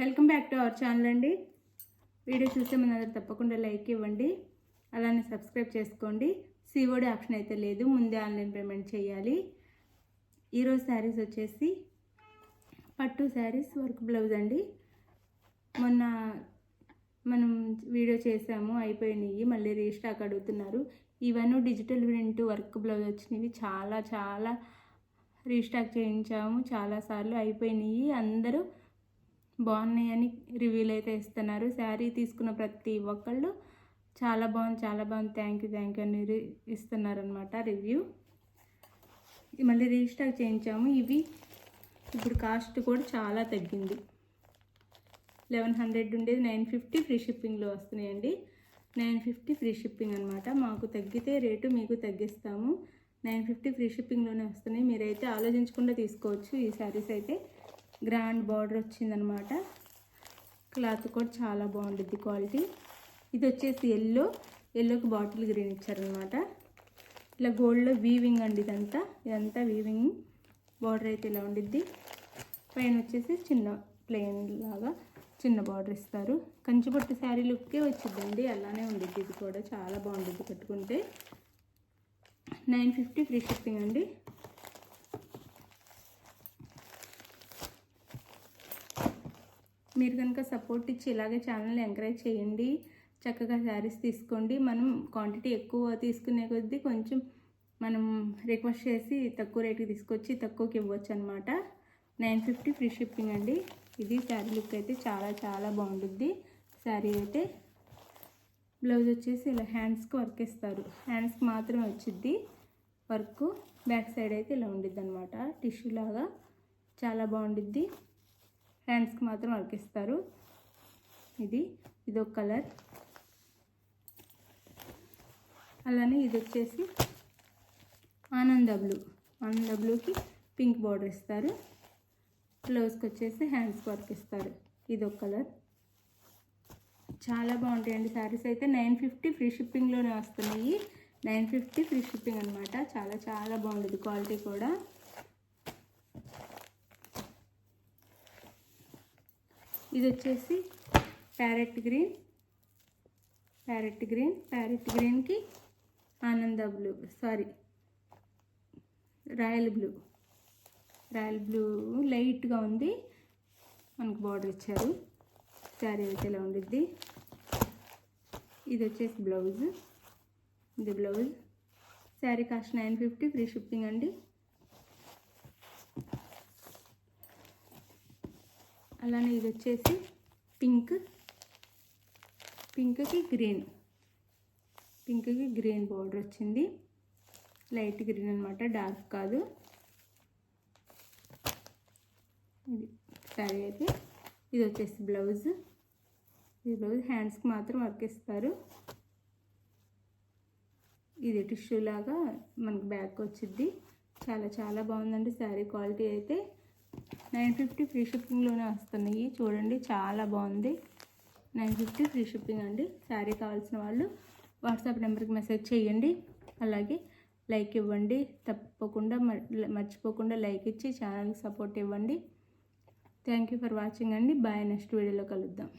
Welcome back to our channel అండి. Video చూస్తే మన తప్పకుండా లైక్ ఇవ్వండి. అలానే సబ్స్క్రైబ్ చేసుకోండి. సిఓడి ఆప్షన్ అయితే లేదు. ముందే ఆన్లైన్ పేమెంట్ చేయాలి. ఈరోజు శారీస్ వచ్చేసి పట్టు శారీస్ వర్క్ బ్లౌజ్ అండి. మొన్న మనం వీడియో చేసాము. అయిపోయినాయి. మళ్ళీ రీస్టాక్ అడుగుతున్నారు. ఇవన్నీ డిజిటల్ ప్రింట్ వర్క్ బ్లౌజ్ వచ్చినవి. చాలా చాలా రీస్టాక్ చేయించాము. చాలాసార్లు అయిపోయినాయి. అందరూ బాగున్నాయని రివ్యూలు అయితే ఇస్తున్నారు. శారీ తీసుకున్న ప్రతి ఒక్కళ్ళు చాలా బాగుంది చాలా బాగుంది. థ్యాంక్ యూ థ్యాంక్ యూ అని రి- ఇస్తున్నారనమాట రివ్యూ. మళ్ళీ రీస్టాక్ చేయించాము. ఇవి ఇప్పుడు కాస్ట్ కూడా చాలా తగ్గింది. లెవెన్ హండ్రెడ్ ఉండేది. నైన్ ఫిఫ్టీ ఫ్రీ షిప్పింగ్లో వస్తున్నాయండి. నైన్ ఫిఫ్టీ ఫ్రీ షిప్పింగ్ అనమాట మాకు తగ్గితే రేటు మీకు తగ్గిస్తాము. నైన్ ఫిఫ్టీ ఫ్రీ షిప్పింగ్లోనే వస్తున్నాయి. మీరైతే ఆలోచించకుండా తీసుకోవచ్చు ఈ శారీస్ అయితే. గ్రాండ్ బార్డర్ వచ్చిందనమాట. క్లాత్ కూడా చాలా బాగుంటుంది క్వాలిటీ. ఇది వచ్చేసి ఎల్లో ఎల్లోకి బాటిల్ గ్రీన్ ఇచ్చారనమాట. ఇలా గోల్డ్లో వీవింగ్ అండి ఇదంతా. ఇదంతా వీవింగ్ బార్డర్ అయితే ఇలా ఉండిద్ది. పైన వచ్చేసి చిన్న ప్లెయిన్ లాగా చిన్న బార్డర్ ఇస్తారు. కంచిపట్టు శారీ లుక్కే వచ్చిందండి అలానే ఉండిద్ది. ఇది కూడా చాలా బాగుంటుంది కట్టుకుంటే. నైన్ ఫిఫ్టీ ఫ్రీ షిప్పింగ్ అండి. మీరు కనుక సపోర్ట్ ఇచ్చి ఇలాగే ఛానల్ ఎంకరేజ్ చేయండి చక్కగా శారీస్ తీసుకోండి. మనం క్వాంటిటీ ఎక్కువ తీసుకునే కొద్దీ కొంచెం మనం రిక్వెస్ట్ చేసి తక్కువ రేటుకి తీసుకొచ్చి తక్కువకి ఇవ్వచ్చు అనమాట నైన్ ఫిఫ్టీ ఫ్రీ షిప్పింగ్ అండి. ఇది శారీ లుక్ అయితే చాలా చాలా బాగుంటుంది శారీ అయితే బ్లౌజ్ వచ్చేసి ఇలా హ్యాండ్స్కి వర్క్ ఇస్తారు. హ్యాండ్స్కి మాత్రమే వచ్చిద్ది. వర్క్ బ్యాక్ సైడ్ అయితే ఇలా ఉండిద్ది అనమాట టిష్యూ లాగా చాలా బాగుండిద్ది. హ్యాండ్స్కి మాత్రం వర్క్ ఇస్తారు ఇది ఇదొక కలర్. అలానే ఇది వచ్చేసి ఆనంద బ్లూ. ఆనంద బ్లూకి పింక్ బార్డర్ ఇస్తారు. బ్లౌజ్కి వచ్చేసి హ్యాండ్స్కి వర్క్ ఇస్తారు ఇదొక కలర్. చాలా బాగుంటాయండి శారీస్ అయితే. నైన్ ఫిఫ్టీ ఫ్రీ షిప్పింగ్లోనే వస్తున్నాయి. నైన్ ఫిఫ్టీ ఫ్రీ షిప్పింగ్ అనమాట చాలా చాలా బాగుంటుంది క్వాలిటీ కూడా. ఇది వచ్చేసి parrot green parrot green parrot గ్రీన్కి ఆనంద blue sorry royal blue royal blue లైట్గా ఉంది. మనకు బార్డర్ ఇచ్చారు. శారీ అయితే ఇలా ఉండిద్ది? ఇది వచ్చేసి బ్లౌజ్ ఇది blouse sari cost nine fifty free shipping అండి. అలానే ఇది వచ్చేసి పింక్. పింక్కి గ్రీన్. పింక్కి గ్రీన్ బార్డర్ వచ్చింది. లైట్ గ్రీన్ అనమాట డార్క్ కాదు. ఇది శారీ అయితే ఇది వచ్చేసి బ్లౌజ్. ఈ బ్లౌజ్ హ్యాండ్స్కి మాత్రం వర్క్ ఇస్తారు ఇది టిష్యూ లాగా మనకు బ్యాక్ వచ్చింది చాలా చాలా బాగుందండి శారీ క్వాలిటీ అయితే. నైన్ ఫిఫ్టీ ఫ్రీ షిప్పింగ్లోనే వస్తున్నాయి. చూడండి చాలా బాగుంది. నైన్ ఫిఫ్టీ ఫ్రీ షిప్పింగ్ అండి. శారీ కావాల్సిన వాళ్ళు వాట్సాప్ నెంబర్కి మెసేజ్ చేయండి. అలాగే లైక్ ఇవ్వండి. తప్పకుండా మర్చిపోకుండా లైక్ ఇచ్చి ఛానల్కి సపోర్ట్ ఇవ్వండి. థ్యాంక్ యూ ఫర్ వాచింగ్ అండి. బాయ్ నెక్స్ట్ వీడియోలో కలుద్దాం.